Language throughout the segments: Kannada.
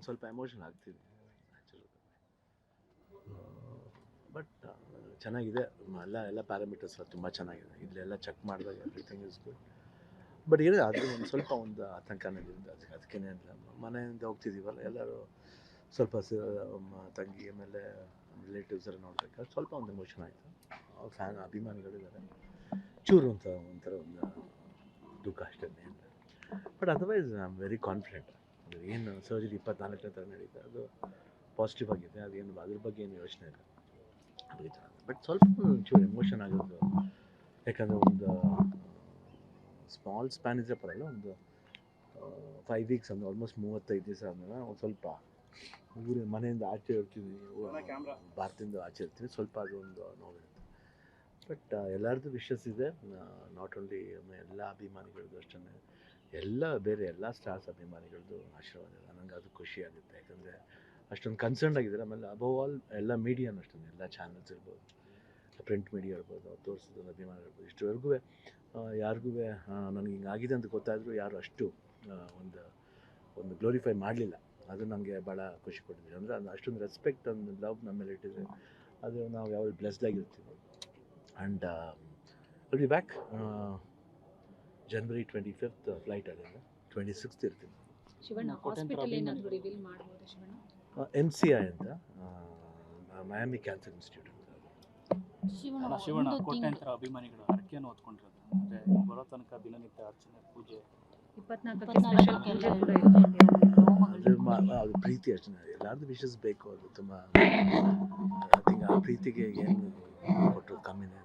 ಒಂದು ಸ್ವಲ್ಪ ಎಮೋಷನ್ ಆಗ್ತೀನಿ. ಬಟ್ ಚೆನ್ನಾಗಿದೆ. ಎಲ್ಲ ಎಲ್ಲ ಪ್ಯಾರಾಮೀಟರ್ಸ್ ತುಂಬ ಚೆನ್ನಾಗಿದೆ. ಇಲ್ಲೆಲ್ಲ ಚೆಕ್ ಮಾಡಿದಾಗ ಎವ್ರಿಥಿಂಗ್ ಇಸ್ ಗುಡ್ ಬಟ್ ಇದೆ ಅದು ಒಂದು ಸ್ವಲ್ಪ ಒಂದು ಆತಂಕನೇ ಇರುತ್ತೆ ಅದಕ್ಕೆ ಅದಕ್ಕೇನೆ ಇಲ್ಲ ಮನೆಯಿಂದ ಹೋಗ್ತಿದ್ದೀವಲ್ಲ ಎಲ್ಲರೂ ಸ್ವಲ್ಪ ತಂಗಿ ಆಮೇಲೆ ರಿಲೇಟಿವ್ಸ್ ಎಲ್ಲ ನೋಡ್ಬೇಕಾದ್ರೆ ಸ್ವಲ್ಪ ಒಂದು ಎಮೋಷನ್ ಆಯಿತು. ಫ್ಯಾನ್ ಅಭಿಮಾನಿಗಳಿದ್ದಾರೆ. ಚೂರು ಅಂತ ಒಂಥರ ಒಂದು ದುಃಖ ಅಷ್ಟೇ but otherwise I am very confident ಅದು ಏನು ಸರ್ಜರಿ ಇಪ್ಪತ್ನಾಲ್ಕನೇ ಥರ ನಡೀತಾ ಅದು ಪಾಸಿಟಿವ್ ಆಗಿದೆ. ಅದೇನು ಅದ್ರ ಬಗ್ಗೆ ಏನು ಯೋಚನೆ ಇಲ್ಲ. ಅದಕ್ಕೆ ಚೆನ್ನಾಗಿದೆ ಬಟ್ ಸ್ವಲ್ಪ ಒಂಚೂರು ಎಮೋಷನ್ ಆಗೋದು ಯಾಕಂದರೆ ಒಂದು ಸ್ಮಾಲ್ ಸ್ಪ್ಯಾನ್ ಇದ್ರೆ ಪರಲ್ಲ ಒಂದು ಫೈವ್ ವೀಕ್ಸ್ ಅಂದರೆ ಆಲ್ಮೋಸ್ಟ್ ಮೂವತ್ತೈದು ದಿವಸ ಅಂದ್ರೆ ಒಂದು ಸ್ವಲ್ಪ ಊರಿನ ಮನೆಯಿಂದ ಆಚೆ ಇರ್ತೀವಿ ಭಾರತದಿಂದ ಆಚೆ ಇರ್ತೀನಿ ಸ್ವಲ್ಪ ಅದು ಒಂದು ನೋವಿರುತ್ತೆ. ಬಟ್ ಎಲ್ಲರದ್ದು ವಿಶಸ್ ಇದೆ. ನಾಟ್ ಓನ್ಲಿ ಎಲ್ಲ ಅಭಿಮಾನಿಗಳದ್ದು ಅಷ್ಟೇ ಎಲ್ಲ ಬೇರೆ ಎಲ್ಲ ಸ್ಟಾರ್ಸ್ ಅಭಿಮಾನಿಗಳದ್ದು ಆಶೀರ್ವಾದ. ಇದೆ ನನಗೆ ಅದು ಖುಷಿ ಆಗುತ್ತೆ. ಯಾಕಂದರೆ ಅಷ್ಟೊಂದು ಕನ್ಸರ್ನ್ ಆಗಿದ್ದಾರೆ. ಆಮೇಲೆ ಅಬವ್ ಆಲ್ ಎಲ್ಲ ಮೀಡಿಯಾನು ಅಷ್ಟೊಂದು, ಎಲ್ಲ ಚಾನಲ್ಸ್ ಇರ್ಬೋದು ಪ್ರಿಂಟ್ ಮೀಡಿಯಾ ಇರ್ಬೋದು, ಅವ್ರು ತೋರಿಸಿದ ಅಭಿಮಾನ ಇರ್ಬೋದು. ಇಷ್ಟುವರೆಗೂ ಯಾರಿಗೂ ನನಗೆ ಹಿಂಗಾಗಿದೆ ಅಂತ ಗೊತ್ತಾದರೂ ಯಾರು ಅಷ್ಟು ಒಂದು ಒಂದು ಗ್ಲೋರಿಫೈ ಮಾಡಲಿಲ್ಲ. ಅದು ನನಗೆ ಭಾಳ ಖುಷಿ ಕೊಟ್ಟಿದೆ. ಅಂದರೆ ಅದು ಅಷ್ಟೊಂದು ರೆಸ್ಪೆಕ್ಟ್ ಒಂದು ಲವ್ ನಮ್ಮಲ್ಲಿ ಮೇಲೆ ಇಟ್ಟಿದೆ ಅದು ನಾವು ಯಾವಾಗ ಬ್ಲೆಸ್ಡ್ ಆಗಿರ್ತೀವಿ. And will be back January twenty fifth flight ಅಲ್ಲಿಂದ ಟ್ವೆಂಟಿ ಸಿಕ್ಸ್ತ್ ಇರ್ತೀನಿ ಶಿವಣ್ಣ ಕೋಟ್ಯಾಂತರ ಹಾಸ್ಪಿಟಲ್ ಅಭಿಮಾನಿ. ಏನಾದರೂ ರಿವೀಲ್ ಮಾಡ್ಬೋದಾ ಶಿವಣ್ಣ ಎಂ ಸಿ ಐ ಅಂತ Miami cancer institute Shivanna Shivanna ಕೋಟ್ಯಾಂತರ ಅಭಿಮಾನಿಗಳು ಹರಕೆಯನ್ನು ಹೊತ್ಕೊಂಡಿರೋದು ಅಂದರೆ ಬರೋ ತನಕ ದಿನನಿತ್ಯ ಅರ್ಚನೆ ಪೂಜೆ. ಅದು ಅದು ಪ್ರೀತಿ ಅಷ್ಟೇ ಎಲ್ಲಾರ್ದು ವಿಶಸ್ ಬೇಕು ಅದು ತುಂಬ ಐ ಥಿಂಕ್ ಆ ಪ್ರೀತಿಗೆ ಏನು ಕೊಟ್ಟರು ಕಮ್ಮಿನೇ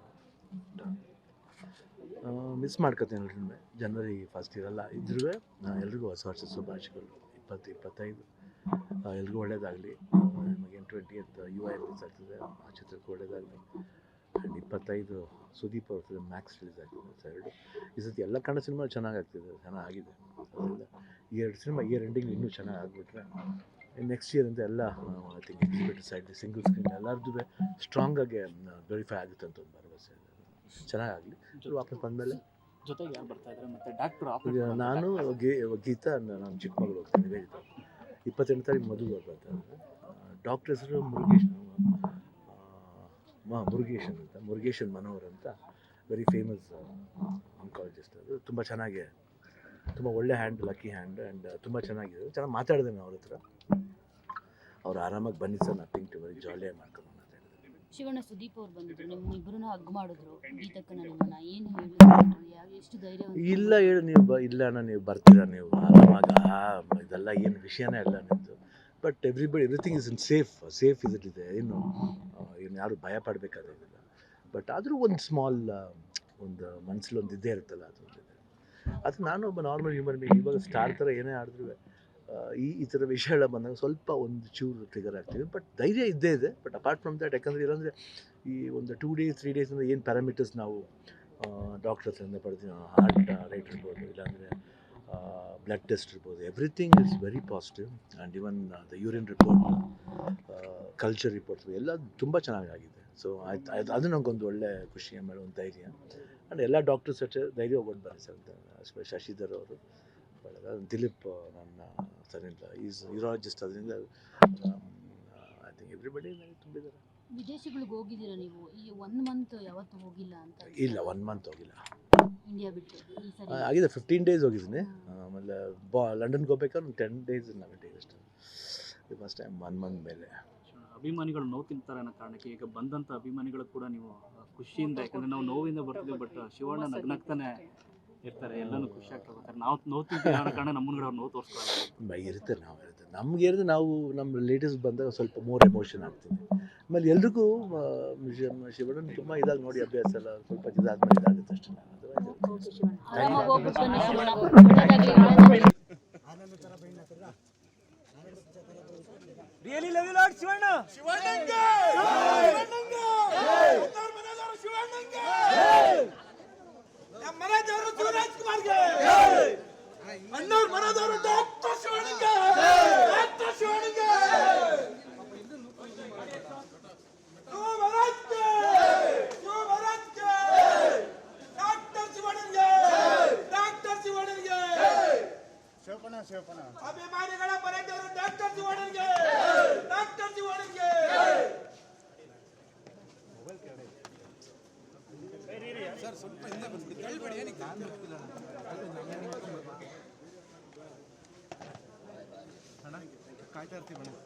ಮಿಸ್ ಮಾಡ್ಕೊತೀನಿ ಜನವರಿ ಫಸ್ಟ್ ಇರಲ್ಲ ಇದ್ರೂ ಎಲ್ರಿಗೂ ಹೊಸ ವರ್ಷ ಶುಭಾಶಯಗಳು. ಇಪ್ಪತ್ತು, ಇಪ್ಪತ್ತೈದು ಎಲ್ರಿಗೂ ಒಳ್ಳೇದಾಗಲಿ. ನಮಗೇನು ಟ್ವೆಂಟಿ ಎತ್ ಯು ಐ ರಿಲೀಸ್ ಆಗ್ತದೆ ಆ ಚಿತ್ರಕ್ಕೆ ಒಳ್ಳೇದಾಗಲಿ. ಆ್ಯಂಡ್ ಇಪ್ಪತ್ತೈದು ಸುದೀಪ್ ಅವ್ರ ಫಿಲ್ಮ್ ಮ್ಯಾಕ್ಸ್ ರಿಲೀಸ್ ಆಗ್ತದೆ ಎರಡು ಈ ಸತಿ ಎಲ್ಲ ಕನ್ನಡ ಸಿನಿಮಾ ಚೆನ್ನಾಗಾಗ್ತಿದೆ, ಚೆನ್ನಾಗಿದೆ. ಅದರಿಂದ ಈ ಎರಡು ಸಿನಿಮಾ ಇಯರ್ ಎಂಡಿಂಗ್ ಇನ್ನೂ ಚೆನ್ನಾಗಿ ಆಗಿಬಿಟ್ರೆ ನೆಕ್ಸ್ಟ್ ಇಯರ್ ಅಂತ ಎಲ್ಲ ಐ ಸೈಡ್ ಸಿಂಗಲ್ ಸ್ಕ್ರೀನ್ ಎಲ್ಲರದ್ದು ಸ್ಟ್ರಾಂಗ್ ಆಗಿ ವೆರಿಫೈ ಆಗುತ್ತೆ ಅಂತ ಒಂದು ಭರವಸೆ ಇದೆ. ಚೆನ್ನಾಗಾಗಲಿ ವಾಪಸ್ ಬಂದಮೇಲೆ. ಜೊತೆಗೆ ಯಾರು ಬರ್ತಾ ಇದ್ದಾರೆ? ಮತ್ತೆ ಡಾಕ್ಟರ್ ನಾನು ಗೀ ಗೀತಾ ನಾನು ಚಿಕ್ಕಮಗಳೂರು ಹೋಗ್ತೀನಿ ನಿವೇದಿತ ಇಪ್ಪತ್ತೆಂಟು ತಾರೀಕು ಮದುವೆ ಬರ್ತಾರೆ ಡಾಕ್ಟರ್ ಹೆಸರು ಮುರುಗೇಶ್ ಮಾ ಮುರುಗೇಶನ್ ಅಂತ ಮುರುಗೇಶನ್ ಮನೋಹರ್ ಅಂತ. ವೆರಿ ಫೇಮಸ್ ಆಂಕಾಲಜಿಸ್ಟ್ ಅದು. ತುಂಬ ಚೆನ್ನಾಗಿ ತುಂಬ ಒಳ್ಳೆ ಹ್ಯಾಂಡ್ ಲಕ್ಕಿ ಹ್ಯಾಂಡ್ ಆ್ಯಂಡ್ ತುಂಬ ಚೆನ್ನಾಗಿದೆ. ಚೆನ್ನಾಗಿ ಮಾತಾಡಿದೆ ನಾನು ಅವ್ರ ಹತ್ರ. ಅವ್ರು ಆರಾಮಾಗಿ ಬನ್ನಿ ಸರ್ ನಥಿಂಗ್ ಟು ವೆರಿ ಜಾಲಿಯಾಗಿ ಮಾಡ್ಕೊಂಡು ಶಿವಣ್ಣ ಸುದೀಪ್ ಅವ್ರು ಬಂದಿದ್ರು ನಿಮ್ಮ ಇಬ್ಬರನ್ನ ಹಗ್ ಮಾಡಿದ್ರು. ಗೀತಕ್ಕನ ನಿಮ್ಮನ್ನ ಏನು ಹೇಳಿದ್ರು ಎಷ್ಟು ಧೈರ್ಯ ಇಲ್ಲ ಹೇಳು ನೀವು ಬ ಇಲ್ಲ ಅಣ್ಣ ನೀವು ಬರ್ತೀರಾ ನೀವು? ಆರಾಮಾಗ ಇದೆಲ್ಲ ಏನು ವಿಷಯನೇ ಇಲ್ಲ ನಿಮ್ಮದು but everybody everything is in safe safe ಇದೆ? ಏನು ಏನು ಯಾರು ಭಯ ಪಡಬೇಕಾಗಿಲ್ಲ ಬಟ್ ಆದರೂ ಒಂದು ಸ್ಮಾಲ್ ಒಂದು ಮನಸ್ಸಲ್ಲಿ ಒಂದು ಇದ್ದೇ ಇರುತ್ತಲ್ಲ ಅದು ಅದು ನಾನು ಒಬ್ಬ ನಾರ್ಮಲ್ ಹ್ಯೂಮನ್ ಬೀಂಗ್ ಇವಾಗ ಸ್ಟಾರ್ ಥರ ಏನೇ ಆಡಿದ್ರು ಈ ಈ ಥರ ವಿಷಯಗಳ ಬಂದಾಗ ಸ್ವಲ್ಪ ಒಂದು ಚೂರು ಟ್ರಿಗರ್ ಆಗ್ತೀವಿ ಬಟ್ ಧೈರ್ಯ ಇದ್ದೇ ಇದೆ. ಬಟ್ ಅಪಾರ್ಟ್ ಫ್ರಮ್ ದ್ಯಾಟ್ ಯಾಕಂದರೆ ಇಲ್ಲಾಂದರೆ ಈ ಒಂದು ಟೂ ಡೇಸ್ ತ್ರೀ ಡೇಸಿಂದ ಏನು ಪ್ಯಾರಾಮೀಟರ್ಸ್ ನಾವು ಡಾಕ್ಟರ್ ಹತ್ರದಿಂದ ಹಾರ್ಟ್ ರೇಟ್ ಇರ್ಬೋದು, ಇಲ್ಲಾಂದರೆ ಬ್ಲಡ್ ಟೆಸ್ಟ್ ಇರ್ಬೋದು everything is very positive and even the urine report culture reports ಎಲ್ಲ ತುಂಬ ಚೆನ್ನಾಗಾಗಿದೆ. ಸೊ ಆಯ್ತು ಆಯ್ತು, ಅದು ನನಗೊಂದು ಒಳ್ಳೆ ಖುಷಿ ಆಮೇಲೆ ಒಂದು ಧೈರ್ಯ. ಆ್ಯಂಡ್ ಎಲ್ಲ ಡಾಕ್ಟರ್ಸ್ ಅಷ್ಟೇ ಧೈರ್ಯ ಅಂತ ಎಸ್ಪೆಷಲಿ ಶಶಿಧರ್ ಅವರು. ದಿಲೀಪ್ ನನ್ನ ಸರಿಂದ ಈಸ್ ಯೂರಾಲಜಿಸ್ಟ್ ಅದರಿಂದ ಐ ಥಿಂಕ್ ಎವ್ರಿಬಡಿ ತುಂಬಿದ್ದಾರೆ ವಿದೇಶಗಳಿಗೆ ಹೋಗಿದ್ದೀರಾ ನೀವು? ಈ ಒನ್ ಮಂತ್ ಯಾವತ್ತು ಹೋಗಿಲ್ಲ ಅಂತ. ಇಲ್ಲ ಒನ್ ಮಂತ್ ಹೋಗಿಲ್ಲ. ಇಂಡಿಯಾ ಬಿಟ್ಟು ಈ ಸರಿ. ಆಗಿದೆ ಫಿಫ್ಟೀನ್ ಡೇಸ್ ಹೋಗಿದ್ದೀನಿ. ಆಮೇಲೆ ಬಾ ಲಂಡನ್ಗೆ ಹೋಗ್ಬೇಕಾದ್ರೆ ಒಂದು ಟೆನ್ ಡೇಸ್ ನಮಗೆ ಡೇಸ್ ಅಷ್ಟೇ. ಇದು ಫಸ್ಟ್ ಟೈಮ್ ಒನ್ ಮಂತ್ ಮೇಲೆ. ಅಭಿಮಾನಿಗಳು ನೋವು ತಿಂತಾರೆ ಅನ್ನೋ ಕಾರಣಕ್ಕೆ ಈಗ ಬಂದಂತ ಅಭಿಮಾನಿಗಳು ಕೂಡ ನೀವು ಖುಷಿಯಿಂದ ಯಾಕಂದ್ರೆ ನಾವು ನೋವಿಂದ ಬರ್ತೀವಿ ಬಟ್ ಶಿವಣ್ಣ ನಗ್ನಗ್ತಾನೆ ಇರ್ತಾರೆ ಎಲ್ಲನೂ ಖುಷಿ ಆಗ್ತದೆ ನಾವು ನೋವು ತಿಂತೀವಿ ಅನ್ನೋ ಕಾರಣ ನಮ್ಮನ್ನ ಅವ್ರು ನೋವು ತೋರಿಸ್ತಾರೆ ಬೈ ಇರುತ್ತೆ ನಾವು ಇರುತ್ತೆ ನಮ್ಗೆ ಇರೋದು ನಾವು ನಮ್ಮ ರಿಲೇಟಿವ್ಸ್ ಬಂದಾಗ ಸ್ವಲ್ಪ ಮೋರ್ ಎಮೋಷನ್ ಆಗ್ತದೆ. ಆಮೇಲೆ ಎಲ್ರಿಗೂ ಶಿವಣ್ಣ ತುಂಬ ಇದಾಗಿ ನೋಡಿ ಅಭ್ಯಾಸ ಎಲ್ಲ ಸ್ವಲ್ಪ ಇದಾದ್ಮೇಲೆ ಇದಾಗುತ್ತೆ ಅಷ್ಟೇ. Really love you lord Shivanna. ಶಿವಣ್ಣಂಗೆ. ಶಿವಣ್ಣಂಗೆ ಉತ್ತರ ಮನೆದವರು ಶಿವಣ್ಣಂಗೆ ನಮ್ಮ ಮನೆ ದೇವರು ಶಿವರಾಜ್ ಕುಮಾರ್ಗೆ ಅಣ್ಣವ್ರ ಮನೆದವರು ಡಾಕ್ಟರ್ ಶಿವಣ್ಣಂಗೆ ಡಾಕ್ಟರ್ ಶಿವಣ್ಣಂಗೆ ಶಿವ ಮಹಾರಾಜ್ಗೆ ಶಿವ ಮಹಾರಾಜ್ಗೆ ಡಾಕ್ಟರ್ ಶಿವಣ್ಣಂಗೆ ಡಾಕ್ಟರ್ ಶಿವಣ್ಣಂಗೆ ಅಭಿಮಾನಿಗಳ ಮನೆ ದೇವರು ಡಾಕ್ಟರ್ ಶಿವಣ್ಣ ಕಾಯ್ತಾ ಇರ್ತೀವಿ ಮೇಡಮ್.